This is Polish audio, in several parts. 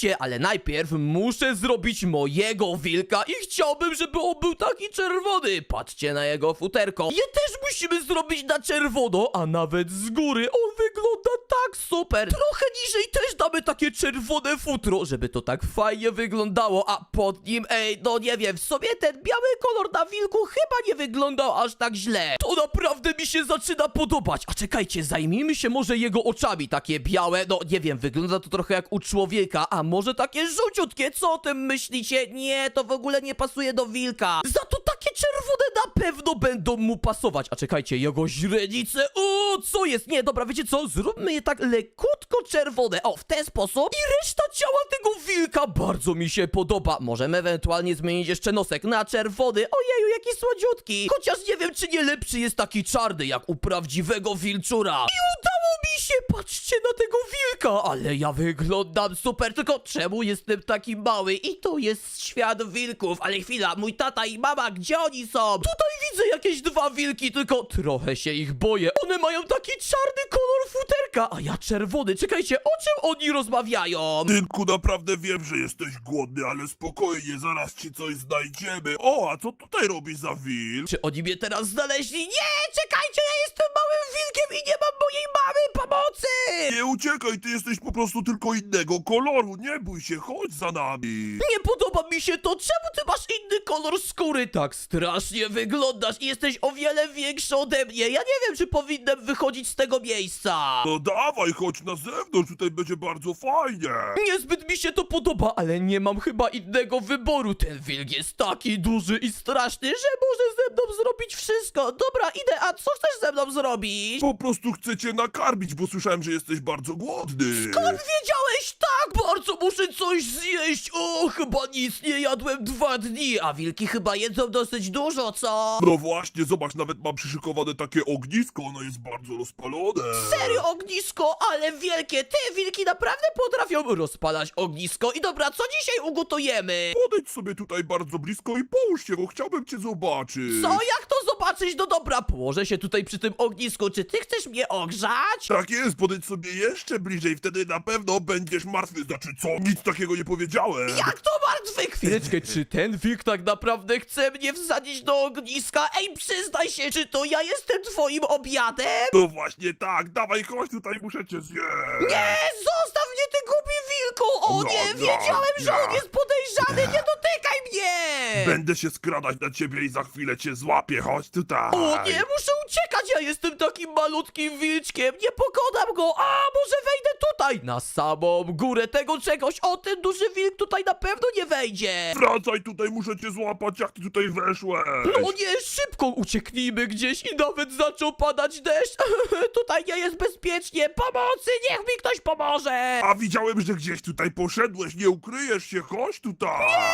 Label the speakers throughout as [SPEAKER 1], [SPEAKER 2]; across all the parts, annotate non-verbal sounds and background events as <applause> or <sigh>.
[SPEAKER 1] się, ale najpierw muszę zrobić mojego wilka i chciałbym, żeby on był taki czerwony. Patrzcie na jego futerko. Je też musimy zrobić na czerwono, a nawet z góry. On wygląda tak super. Trochę niżej też damy takie czerwone futro, żeby to tak fajnie wyglądało, a pod nim, ej, no nie wiem, w sobie ten biały kolor na wilku chyba nie wyglądał aż tak źle. To naprawdę mi się zaczyna podobać. A czekajcie, zajmijmy się może jego oczami, takie białe, no nie wiem, wygląda to trochę jak u człowieka, a może takie żółciutkie, co o tym myślicie? Nie, to w ogóle nie pasuje do wilka. Za to takie czerwone na pewno będą mu pasować. A czekajcie, jego źrenice, o, co jest? Nie, dobra, wiecie co? Zróbmy je tak lekutko czerwone, o, w ten sposób. I reszta ciała tego wilka bardzo mi się podoba. Możemy ewentualnie zmienić jeszcze nosek na czerwony. Ojeju, jaki słodziutki. Chociaż nie wiem, czy nie lepszy jest taki czarny, jak u prawdziwego wilczura. I udało się, patrzcie na tego wilka, ale ja wyglądam super, tylko czemu jestem taki mały? I tu jest świat wilków, ale chwila, mój tata i mama, gdzie oni są? Tutaj widzę jakieś dwa wilki, tylko trochę się ich boję. One mają taki czarny kolor futerka, a ja czerwony. Czekajcie, o czym oni rozmawiają?
[SPEAKER 2] Synku, naprawdę wiem, że jesteś głodny, ale spokojnie, zaraz ci coś znajdziemy. O, a co tutaj robi za wilk?
[SPEAKER 1] Czy oni mnie teraz znaleźli? Nie, czekajcie, ja jestem małym wilkiem i nie mam mojej mamy pomocy!
[SPEAKER 2] Nie uciekaj, ty jesteś po prostu tylko innego koloru, nie bój się, chodź za nami.
[SPEAKER 1] Nie podoba mi się to, czemu ty masz inny kolor skóry? Tak strasznie wyglądasz i jesteś o wiele większy ode mnie. Ja nie wiem, czy powinienem wychodzić z tego miejsca.
[SPEAKER 2] No dawaj, chodź na zewnątrz, tutaj będzie bardzo fajnie.
[SPEAKER 1] Niezbyt mi się to podoba, ale nie mam chyba innego wyboru. Ten wilk jest taki duży i straszny, że może ze mną zrobić wszystko. Dobra, idę, a co chcesz ze mną zrobić?
[SPEAKER 2] Po prostu chcę cię nakarmić, bo słyszałem, że jesteś bardzo głodny.
[SPEAKER 1] Skąd wiedziałeś tak? Bardzo muszę coś zjeść. O, chyba nic nie jadłem dwa dni, a wilki chyba jedzą dosyć dużo, co?
[SPEAKER 2] No właśnie, zobacz, nawet mam przyszykowane takie ognisko, ono jest bardzo rozpalone.
[SPEAKER 1] Serio ognisko, ale wielkie. Te wilki naprawdę potrafią rozpalać ognisko. I dobra, co dzisiaj ugotujemy?
[SPEAKER 2] Podejdź sobie tutaj bardzo blisko i połóż się, bo chciałbym cię zobaczyć.
[SPEAKER 1] Co? Jak to zobaczyć? No dobra, położę się tutaj przy tym ognisku. Czy ty chcesz mnie ogrzać?
[SPEAKER 2] Tak jest, podejdź sobie jeszcze bliżej, wtedy na pewno będziesz martwy. Znaczy co? Nic takiego nie powiedziałem.
[SPEAKER 1] Jak to martwy? Chwileczkę, czy ten wilk tak naprawdę chce mnie wsadzić do ogniska? Ej, przyznaj się, czy to ja jestem twoim obiadem?
[SPEAKER 2] No właśnie tak, dawaj chodź tutaj, muszę cię zjeść.
[SPEAKER 1] Nie, zostaw mnie, ty głupi wilku! O
[SPEAKER 2] No,
[SPEAKER 1] nie,
[SPEAKER 2] no,
[SPEAKER 1] wiedziałem, że on
[SPEAKER 2] no.
[SPEAKER 1] jest podejrzany, nie dotykaj mnie!
[SPEAKER 2] Będę się skradać na ciebie i za chwilę cię złapię, chodź tutaj.
[SPEAKER 1] O nie, muszę uciekać, ja jestem takim malutkim wilczkiem, nie pokonam go, a może wejdę tutaj, na samą górę tego czegoś, o ten duży wilk tutaj na pewno nie wejdzie.
[SPEAKER 2] Wracaj tutaj, muszę cię złapać, jak ty tutaj weszłeś.
[SPEAKER 1] No nie, szybko ucieknijmy gdzieś i nawet zaczął padać deszcz. <laughs> Tutaj nie jest bezpiecznie. Pomocy, niech mi ktoś pomoże.
[SPEAKER 2] A widziałem, że gdzieś tutaj poszedłeś, nie ukryjesz się, chodź tutaj.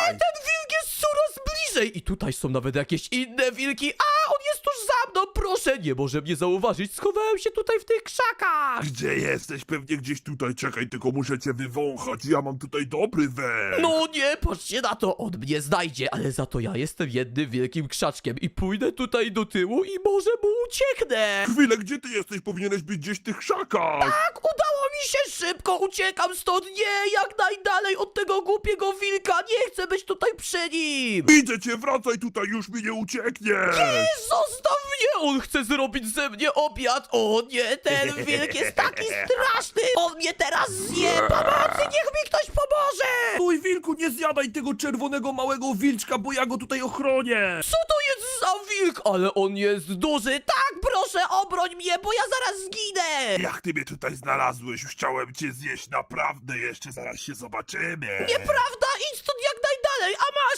[SPEAKER 1] Ten wilk jest coraz bliżej. I tutaj są nawet jakieś inne wilki. A, on jest tuż za mną, proszę. Nie może mnie zauważyć. Schowałem się tutaj w tych krzakach.
[SPEAKER 2] Gdzie jesteś? Pewnie gdzieś tutaj, czekaj, tylko muszę cię wywąchać, ja mam tutaj dobry węch.
[SPEAKER 1] No nie, patrzcie na to, on mnie znajdzie, ale za to ja jestem jednym wielkim krzaczkiem i pójdę tutaj do tyłu i może mu ucieknę.
[SPEAKER 2] Chwilę, gdzie ty jesteś? Powinieneś być gdzieś w tych krzakach.
[SPEAKER 1] Tak, mi się szybko, uciekam stąd, nie, jak najdalej od tego głupiego wilka, nie chcę być tutaj przy nim.
[SPEAKER 2] Widzę cię, wracaj tutaj, już mi nie uciekniesz.
[SPEAKER 1] Zostaw mnie, on chce zrobić ze mnie obiad, o nie, ten wilk jest taki <laughs> straszny, on mnie teraz zje, pomocy, niech mi ktoś pomoże.
[SPEAKER 3] Mój wilku, nie zjadaj tego czerwonego małego wilczka, bo ja go tutaj ochronię!
[SPEAKER 1] Co to jest za wilk, ale on jest duży, tak, proszę, obroń mnie, bo ja zaraz zginę.
[SPEAKER 2] Jak ty mnie tutaj znalazłeś? Już chciałem cię zjeść, naprawdę, jeszcze zaraz się zobaczymy.
[SPEAKER 1] Nieprawda, idź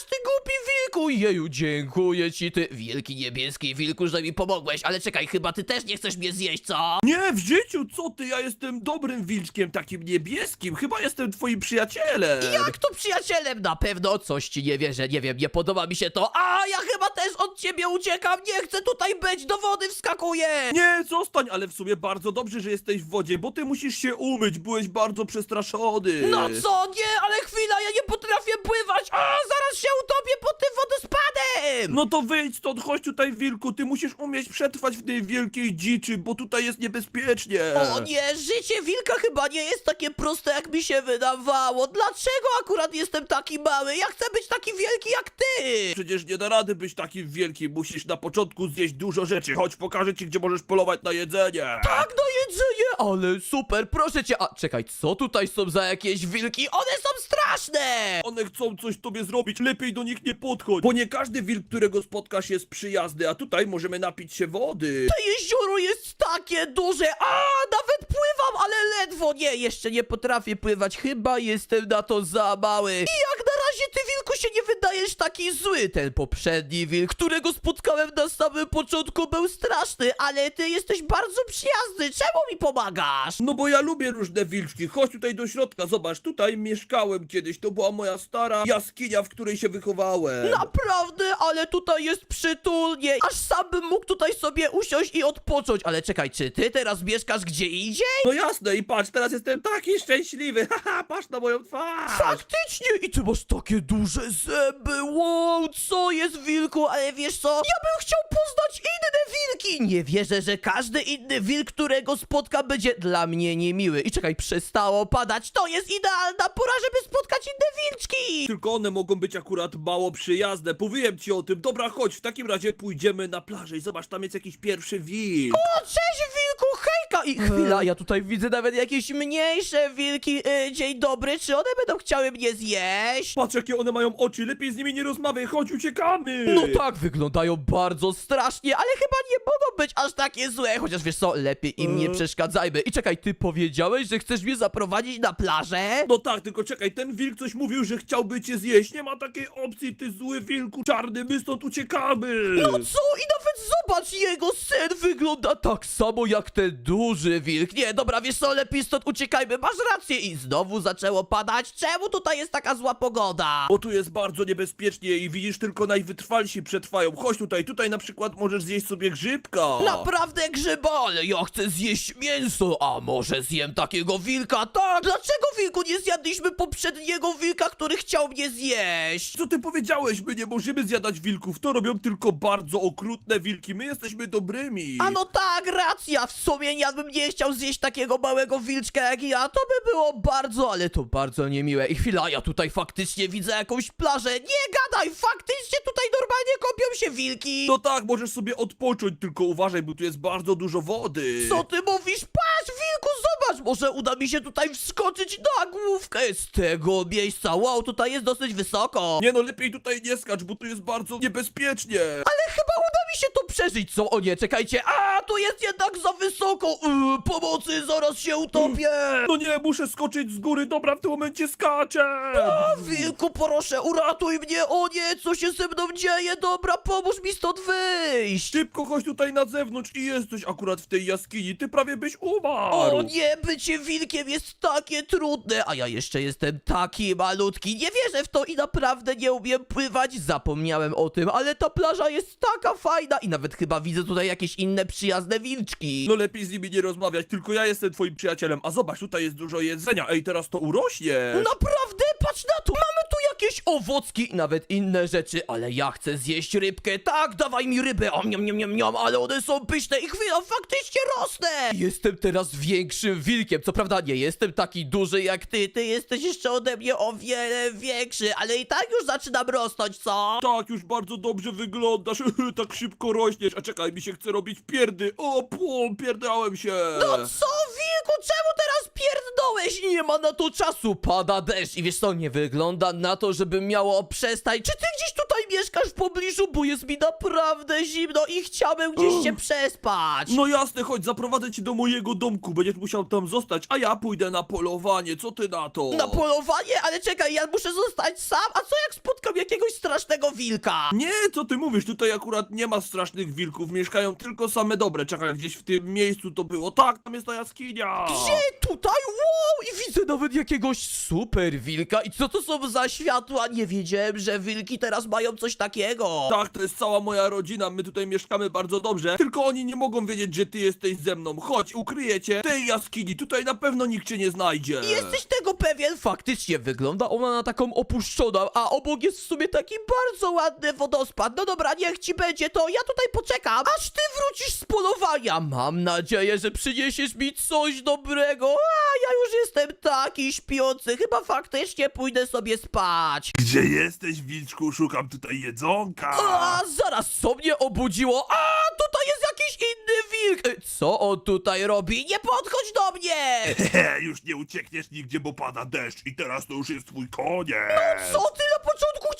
[SPEAKER 1] stąd jak najdalej, a masz ty głupi wilku! Jeju, dziękuję ci ty, wielki niebieski wilku, że mi pomogłeś, ale czekaj, chyba ty też nie chcesz mnie zjeść, co?
[SPEAKER 3] Nie, w życiu, co ty? Ja jestem dobrym wilczkiem, takim niebieskim. Chyba jestem twoim przyjacielem.
[SPEAKER 1] Jak to przyjacielem? Na pewno coś ci nie wierzę, nie wiem, nie podoba mi się to, a ja chyba też od ciebie uciekam, nie chcę tutaj być, do wody wskakuję!
[SPEAKER 3] Nie, zostań, ale w sumie bardzo dobrze, że jesteś w wodzie, bo ty musisz się umyć, byłeś bardzo przestraszony.
[SPEAKER 1] No co, nie, ale chwila, ja nie potrafię pływać, a zaraz się utopię pod tym wodospadem! Wilkiem!
[SPEAKER 3] No to wyjdź stąd, chodź tutaj wilku, ty musisz umieć przetrwać w tej wielkiej dziczy, bo tutaj jest niebezpiecznie.
[SPEAKER 1] O nie, życie wilka chyba nie jest takie proste, jak mi się wydawało. Dlaczego akurat jestem taki mały? Ja chcę być taki wielki jak ty!
[SPEAKER 3] Przecież nie da rady być taki wielki, musisz na początku zjeść dużo rzeczy. Chodź, pokażę ci, gdzie możesz polować na jedzenie.
[SPEAKER 1] Tak, na jedzenie, ale super, proszę cię. A czekaj, co tutaj są za jakieś wilki? One są straszne!
[SPEAKER 3] One chcą coś tobie zrobić, lepiej do nich nie podchodź, bo nie każdy wilk, którego spotkasz jest przyjazny, a tutaj możemy napić się wody.
[SPEAKER 1] To jezioro jest takie duże, a nawet pływam, ale ledwo. Nie, jeszcze nie potrafię pływać, chyba jestem na to za mały. I jak na razie ty wilku się nie wydajesz taki zły. Ten poprzedni wilk, którego spotkałem na samym początku był straszny, ale ty jesteś bardzo przyjazny. Czemu mi pomagasz?
[SPEAKER 3] No bo ja lubię różne wilczki, chodź tutaj do środka, zobacz, tutaj mieszkałem kiedyś, to była moja stara jaskinia, w której się wychowałem.
[SPEAKER 1] Naprawdę, ale tutaj jest przytulnie. Aż sam bym mógł tutaj sobie usiąść i odpocząć. Ale czekaj, czy ty teraz mieszkasz gdzie indziej?
[SPEAKER 3] No jasne i patrz, teraz jestem taki szczęśliwy, <laughs> haha, patrz na moją twarz.
[SPEAKER 1] Faktycznie! I ty masz takie duże zęby! Wow, co jest wilku? Ale wiesz co? Ja bym chciał poznać inne wilki! Nie wierzę, że każdy inny wilk, którego spotkam, będzie dla mnie niemiły. I czekaj, przestało padać. To jest idealna pora, żeby spotkać inne wilczki!
[SPEAKER 3] Tylko one mogą być akurat mało przyjazne, powiem ci o tym. Dobra, chodź, w takim razie pójdziemy na plażę i zobacz, tam jest jakiś pierwszy wilk.
[SPEAKER 1] O, cześć wilku, hejka! I chwila, ja tutaj widzę nawet jakieś mniejsze wilki. E, dzień dobry, czy one będą chciały mnie zjeść?
[SPEAKER 3] Patrz, jakie one mają oczy, lepiej z nimi nie rozmawiaj, chodź, uciekamy.
[SPEAKER 1] No tak, wyglądają bardzo strasznie, ale chyba nie mogą być aż takie złe. Chociaż wiesz co, lepiej im nie
[SPEAKER 3] E.
[SPEAKER 1] przeszkadzajmy. I czekaj, ty powiedziałeś, że chcesz mnie zaprowadzić na plażę?
[SPEAKER 3] No tak, tylko czekaj, ten wilk coś mówił, że chciałby cię zjeść. Nie ma takiej opcji, ty zły wilku czarny, my stąd uciekamy.
[SPEAKER 1] No co? I nawet zobacz, jego syn wygląda tak samo jak ten duży wilk. Nie, dobra, wiesz co, lepiej stąd uciekajmy, masz rację. I znowu zaczęło padać. Czemu tutaj jest taka zła pogoda?
[SPEAKER 3] Bo tu jest bardzo niebezpiecznie i widzisz, tylko najwytrwalsi przetrwają. Chodź tutaj, tutaj na przykład możesz zjeść sobie grzybka.
[SPEAKER 1] Naprawdę grzyba, ale ja chcę zjeść mięso, a może zjem takiego wilka? Tak, dlaczego wilku nie zjadliśmy poprzedniego wilka, który chciał mnie zjeść?
[SPEAKER 3] Co ty powiedziałeś? My nie możemy zjadać wilków, to robią tylko bardzo okrutne wilki, my jesteśmy dobrymi.
[SPEAKER 1] A no tak, racja, w sumie ja bym nie chciał zjeść takiego małego wilczka jak ja, to by było bardzo, ale to bardzo niemiłe. I chwila, ja tutaj faktycznie widzę jakąś plażę, nie gadaj, faktycznie tutaj normalnie kopią się wilki.
[SPEAKER 3] No tak, możesz sobie odpocząć, tylko uważaj, bo tu jest bardzo dużo wody.
[SPEAKER 1] Co ty mówisz? Patrz, wilku, zobacz! Może uda mi się tutaj wskoczyć na główkę z tego miejsca. Wow, tutaj jest dosyć wysoko.
[SPEAKER 3] Nie no, lepiej tutaj nie skacz, bo tu jest bardzo niebezpiecznie.
[SPEAKER 1] Ale chyba uda mi się to przeżyć. Co? O nie, czekajcie. A, tu jest jednak za wysoko. Yy, pomocy, zaraz się utopię.
[SPEAKER 3] No nie, muszę skoczyć z góry, dobra, w tym momencie skaczę.
[SPEAKER 1] A, wilku, proszę, uratuj mnie. O nie, co się ze mną dzieje? Dobra, pomóż mi stąd wyjść.
[SPEAKER 3] Szybko chodź tutaj na zewnątrz i jesteś akurat w tej jaskini, ty prawie byś umarł.
[SPEAKER 1] O nie, bycie wilkiem jest takie trudne, a ja jeszcze jestem taki malutki. Nie wierzę w to i naprawdę nie umiem pływać. Zapomniałem o tym, ale ta plaża jest taka fajna i nawet chyba widzę tutaj jakieś inne przyjazne wilczki.
[SPEAKER 3] No lepiej z nimi nie rozmawiać, tylko ja jestem twoim przyjacielem, a zobacz, tutaj jest dużo jedzenia, ej, teraz to urośnie.
[SPEAKER 1] Naprawdę? Patrz na to! Mamy tu jakieś owocki i nawet inne rzeczy, ale ja chcę zjeść rybkę. Tak, dawaj mi rybę. O, niam, niam, niam, niam, ale one są pyszne i chwila, faktycznie rosnę. Jestem teraz większym wilkiem. Co prawda nie jestem taki duży jak ty. Ty jesteś jeszcze ode mnie o wiele większy, ale i tak już zaczynam rosnąć, co?
[SPEAKER 3] Tak, już bardzo dobrze wyglądasz, <laughs> tak szybko rośniesz, a czekaj, mi się chce robić pierdy. O, pum, pierdałem się.
[SPEAKER 1] No co, wilku, czemu teraz pierdnąłeś? Nie ma na to czasu, pada deszcz i wiesz co, nie wygląda na to, żeby miało przestać. Czy ty gdzieś tutaj mieszkasz w pobliżu, bo jest mi naprawdę zimno i chciałbym gdzieś się przespać.
[SPEAKER 3] No jasne, chodź, zaprowadzę cię do mojego domku, będziesz musiał tam zostać, a ja pójdę na polowanie, co ty na to?
[SPEAKER 1] Na polowanie? Ale czekaj, ja muszę zostać sam? A co jak spotkam jakiegoś strasznego wilka?
[SPEAKER 3] Nie, co ty mówisz, tutaj akurat nie ma strasznych wilków, mieszkają tylko same dobre, czekaj, gdzieś w tym miejscu to było, tak, tam jest ta jaskinia.
[SPEAKER 1] Gdzie? Tutaj? Wow! I widzę nawet jakiegoś super wilka. I co to są za światła? Nie wiedziałem, że wilki teraz mają coś takiego.
[SPEAKER 3] Tak, to jest cała moja rodzina, my tutaj mieszkamy bardzo dobrze, tylko oni nie mogą wiedzieć, że ty jesteś ze mną. Chodź, ukryję cię w tej jaskini, tutaj na pewno nikt cię nie znajdzie.
[SPEAKER 1] Jesteś tego tego pewien, faktycznie wygląda ona na taką opuszczoną, a obok jest w sumie taki bardzo ładny wodospad. No dobra, niech ci będzie to, ja tutaj poczekam, aż ty wrócisz z polowania. Mam nadzieję, że przyniesiesz mi coś dobrego, a ja już jestem taki śpiący, chyba faktycznie pójdę sobie spać.
[SPEAKER 2] Gdzie jesteś, wilczku? Szukam tutaj jedzonka.
[SPEAKER 1] A, zaraz, co mnie obudziło? A, tutaj jest jakiś inny wilk. Co on tutaj robi? Nie podchodź do mnie!
[SPEAKER 2] Hehe, <laughs> już nie uciekniesz nigdzie, bo pada deszcz i teraz to już jest twój koniec.
[SPEAKER 1] Co ty początku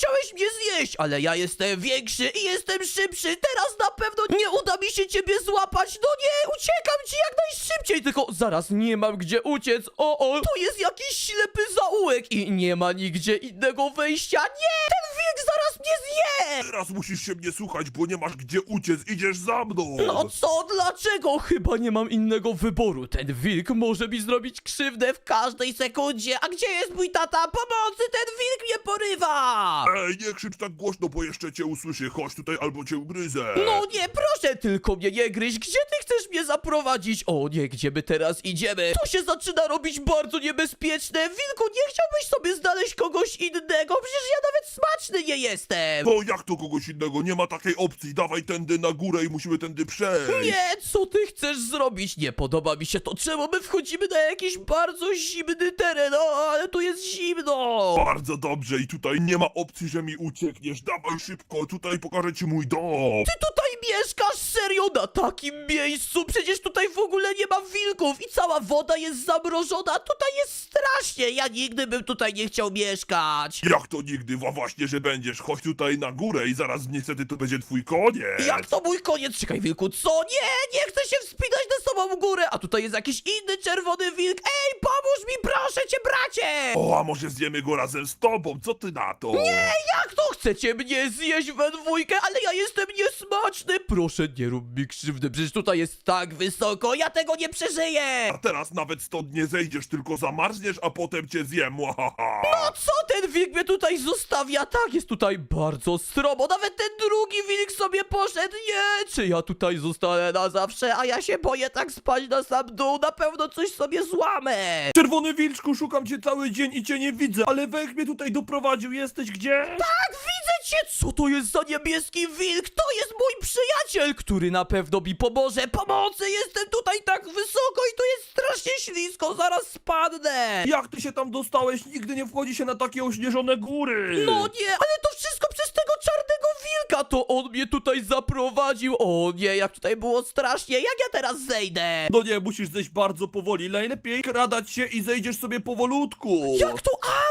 [SPEAKER 1] chciałeś mnie zjeść? Ale ja jestem większy i jestem szybszy. Teraz na pewno nie uda mi się ciebie złapać. No nie, uciekam ci jak najszybciej. Tylko zaraz nie mam gdzie uciec. O, o, to jest jakiś ślepy zaułek i nie ma nigdzie innego wejścia. Nie, ten wilk zaraz mnie zje!
[SPEAKER 2] Teraz musisz się mnie słuchać, bo nie masz gdzie uciec, idziesz za mną.
[SPEAKER 1] No co, dlaczego? Chyba nie mam innego wyboru. Ten wilk może mi zrobić krzywdę w każdej sekundzie. A gdzie jest mój tata? Pomocy, ten wilk mnie porywa!
[SPEAKER 2] Ej, nie krzycz tak głośno, bo jeszcze cię usłyszę. Chodź tutaj albo cię ugryzę.
[SPEAKER 1] No nie, proszę, tylko mnie nie gryź. Gdzie ty chcesz mnie zaprowadzić? O nie, gdzie my teraz idziemy? To się zaczyna robić bardzo niebezpieczne. Wilku, nie chciałbyś sobie znaleźć kogoś innego? Przecież ja nawet smaczny nie jestem.
[SPEAKER 2] No jak to kogoś innego? Nie ma takiej opcji. Dawaj tędy na górę i musimy tędy przejść.
[SPEAKER 1] Nie, co ty chcesz zrobić? Nie podoba mi się to. Czemu my wchodzimy na jakiś bardzo zimny teren? O, ale tu jest zimno.
[SPEAKER 2] Bardzo dobrze i tutaj nie ma opcji, że mi uciekniesz. Dawaj szybko, tutaj pokażę ci mój dom.
[SPEAKER 1] Ty tutaj mieszkasz serio na takim miejscu? Przecież tutaj w ogóle nie ma wilków i cała woda jest zamrożona. Tutaj jest strasznie. Ja nigdy bym tutaj nie chciał mieszkać.
[SPEAKER 2] Jak to nigdy? Wa właśnie, że będziesz. Chodź tutaj na górę i zaraz niestety to będzie twój koniec.
[SPEAKER 1] Jak to mój koniec? Czekaj, wilku, co? Nie, nie chcę się wspinać na samą górę. A tutaj jest jakiś inny czerwony wilk. Ej, pomóż mi, proszę cię, bracie!
[SPEAKER 2] O, a może zjemy go razem z tobą? Co ty na to?
[SPEAKER 1] Nie, jak to chcecie mnie zjeść we dwójkę, ale ja jestem niesmaczny. Proszę, nie rób mi krzywdy, przecież tutaj jest tak wysoko, ja tego nie przeżyję.
[SPEAKER 2] A teraz nawet stąd nie zejdziesz, tylko zamarzniesz, a potem cię zjem.
[SPEAKER 1] No co ten wilk mnie tutaj zostawia? Tak, jest tutaj bardzo stromo. Nawet ten drugi wilk sobie poszedł. Nie, czy ja tutaj zostanę na zawsze? A ja się boję tak spać na sam dół. Na pewno coś sobie złamę.
[SPEAKER 3] Czerwony wilczku, szukam cię cały dzień i cię nie widzę, ale węch mnie tutaj doprowadził, jesteś gdzie?
[SPEAKER 1] Tak, widzę cię! Co to jest za niebieski wilk? To jest mój przyjaciel, który na pewno mi pomoże. Pomocy! Jestem tutaj tak wysoko i tu jest strasznie ślisko. Zaraz spadnę.
[SPEAKER 3] Jak ty się tam dostałeś? Nigdy nie wchodzi się na takie ośnieżone góry.
[SPEAKER 1] No nie, ale to wszystko przez tego czarnego wilka. To on mnie tutaj zaprowadził. O nie, jak tutaj było strasznie. Jak ja teraz zejdę?
[SPEAKER 3] No nie, musisz zejść bardzo powoli. Najlepiej kradać się i zejdziesz sobie powolutku.
[SPEAKER 1] Jak to? A,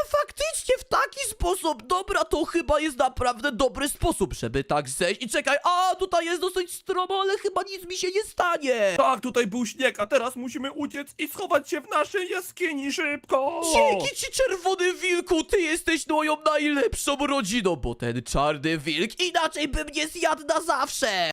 [SPEAKER 1] taki sposób. Dobra, to chyba jest naprawdę dobry sposób, żeby tak zejść. I czekaj, a tutaj jest dosyć stromo, ale chyba nic mi się nie stanie.
[SPEAKER 3] Tak, tutaj był śnieg, a teraz musimy uciec i schować się w naszej jaskini szybko.
[SPEAKER 1] Dzięki ci, czerwony wilku, ty jesteś moją najlepszą rodziną, bo ten czarny wilk inaczej by mnie zjadł na zawsze.